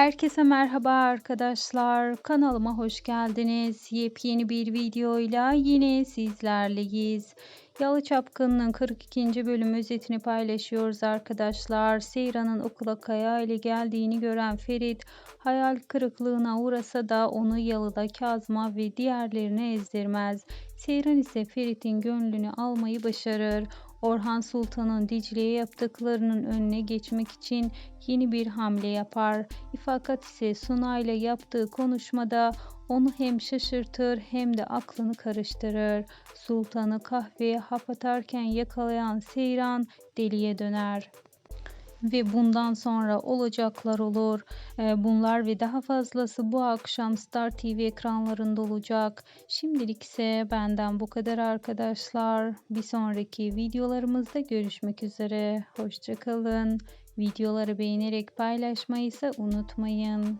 Herkese merhaba arkadaşlar. Kanalıma hoş geldiniz. Yepyeni bir videoyla yine sizlerleyiz. Yalı Çapkını'nın 42. bölüm özetini paylaşıyoruz arkadaşlar. Seyran'ın okula Kaya ile geldiğini gören Ferit hayal kırıklığına uğrasa da onu Yalı'da Kazma ve diğerlerini ezdirmez. Seyran ise Ferit'in gönlünü almayı başarır. Orhan Sultan'ın Dicle'ye yaptıklarının önüne geçmek için yeni bir hamle yapar. İfakat ise Suna ile yaptığı konuşmada onu hem şaşırtır hem de aklını karıştırır. Sultan'ı kahveye hap atarken yakalayan Seyran deliye döner ve bundan sonra olacaklar olur. Ee, Bunlar ve daha fazlası bu akşam Star TV ekranlarında olacak. Şimdilik ise benden bu kadar arkadaşlar. Bir sonraki videolarımızda görüşmek üzere. Hoşçakalın. Videoları beğenerek paylaşmayı ise unutmayın.